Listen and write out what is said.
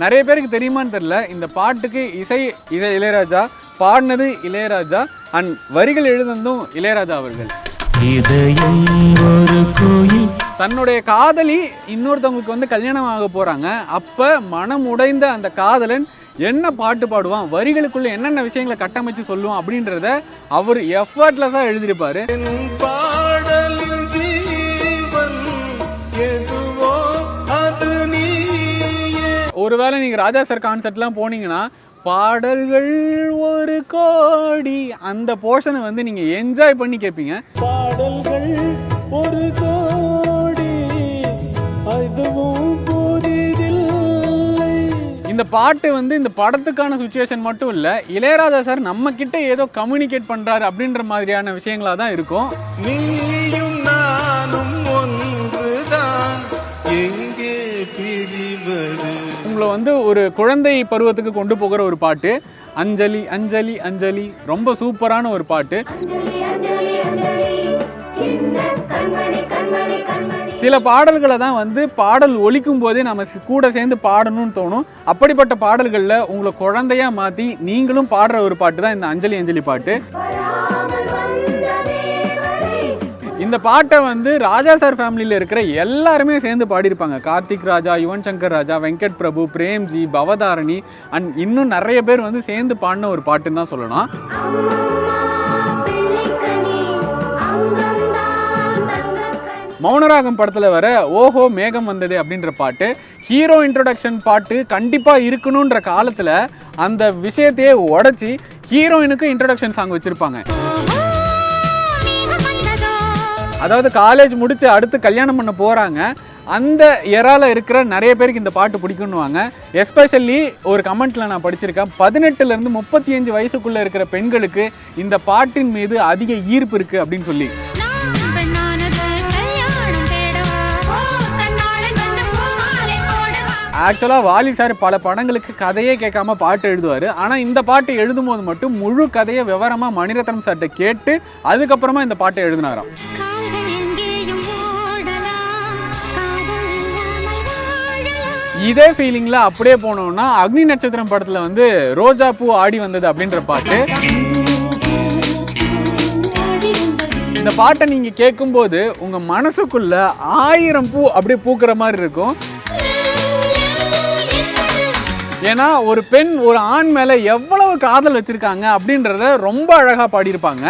நிறைய பேருக்கு தெரியுமான்னு தெரியல. இந்த பாட்டுக்கு இசை இசை இளையராஜா பாடினது இளையராஜா அண்ட் வரிகள் எழுதுனதும் இளையராஜா அவர்கள். தன்னுடைய காதலி இன்னொருத்தவங்களுக்கு வந்து கல்யாணம் ஆக போறாங்க. அப்ப மனம் உடைந்த அந்த காதலன் என்ன பாட்டு பாடுவான்? வரிகளுக்குள்ள என்னென்ன விஷயங்களை கட்டமைச்சு சொல்லுவான் அப்படின்றத அவர் எஃபர்ட்லெஸ்ஸாக எழுதியிருப்பாரு. ஒருவேளை நீங்க ராஜா சார் கான்சர்ட்லாம் போனீங்கன்னா பாடல்கள் ஒரு கோடி. அந்த போர்ஷனை வந்து நீங்க என்ஜாய் பண்ணி கேட்பீங்க பாடல்கள் ஒரு கோடி. அதுவும் இந்த பாட்டு வந்து இந்த படத்துக்கான சுச்சுவேஷன் மட்டும் இல்லை இளையராஜா சார் நம்ம கிட்ட ஏதோ கம்யூனிகேட் பண்றாரு அப்படின்ற மாதிரியான விஷயங்களா தான் இருக்கும். உங்களை வந்து ஒரு குழந்தை பருவத்துக்கு கொண்டு போகிற ஒரு பாட்டு. அஞ்சலி அஞ்சலி அஞ்சலி. ரொம்ப சூப்பரான ஒரு பாட்டு. சில பாடல்களை தான் வந்து பாடல் ஒழிக்கும் போதே நம்ம கூட சேர்ந்து பாடணும்னு தோணும். அப்படிப்பட்ட பாடல்களில் உங்களை குழந்தையா மாற்றி நீங்களும் பாடுற ஒரு பாட்டு தான் இந்த அஞ்சலி அஞ்சலி பாட்டு. இந்த பாட்டை வந்து ராஜா சார் ஃபேமிலியில் இருக்கிற எல்லாருமே சேர்ந்து பாடியிருப்பாங்க. கார்த்திக் ராஜா யுவன் சங்கர் ராஜா வெங்கட் பிரபு பிரேம்ஜி பவதாரணி அண்ட் இன்னும் நிறைய பேர் வந்து சேர்ந்து பாடின ஒரு பாட்டுன்னு தான் சொல்லலாம் மௌனராகம் படத்தில் வர ஓஹோ மேகம் வந்ததே அப்படின்ற பாட்டு ஹீரோ இன்ட்ரொடக்ஷன் பாட்டு கண்டிப்பாக இருக்கணுன்ற காலத்தில் அந்த விஷயத்தையே உடச்சி ஹீரோயினுக்கு இன்ட்ரொடக்ஷன் சாங் வச்சுருப்பாங்க. அதாவது காலேஜ் முடித்து அடுத்து கல்யாணம் பண்ண போகிறாங்க அந்த எறால இருக்கிற நிறைய பேருக்கு இந்த பாட்டு பிடிக்குன்னுவாங்க. எஸ்பெஷல்லி ஒரு கமெண்ட்டில் நான் படிச்சிருக்கேன். பதினெட்டுலேருந்து முப்பத்தி அஞ்சு வயசுக்குள்ளே இருக்கிற பெண்களுக்கு இந்த பாட்டின் மீது அதிக ஈர்ப்பு இருக்குது அப்படின்னு சொல்லி. ஆக்சுவலாக வாலி சார் பல படங்களுக்கு கதையே கேட்காம பாட்டு எழுதுவார். ஆனால் இந்த பாட்டு எழுதும் போது மட்டும் முழு கதையை விவரமாக மணிரத்னம் சார்கிட்ட கேட்டு அதுக்கப்புறமா இந்த பாட்டை எழுதினாராம். இதே ஃபீலிங்கில் அப்படியே போனோம்னா அக்னி நட்சத்திரம் படத்தில் வந்து ரோஜா பூ ஆடி வந்தது அப்படின்ற பாட்டு. இந்த பாட்டை நீங்கள் கேட்கும்போது உங்கள் மனசுக்குள்ள ஆயிரம் பூ அப்படியே பூக்கிற மாதிரி இருக்கும். ஏன்னா ஒரு பெண் ஒரு ஆண் மேலே எவ்வளவு காதல் வச்சுருக்காங்க அப்படின்றத ரொம்ப அழகாக பாடியிருப்பாங்க.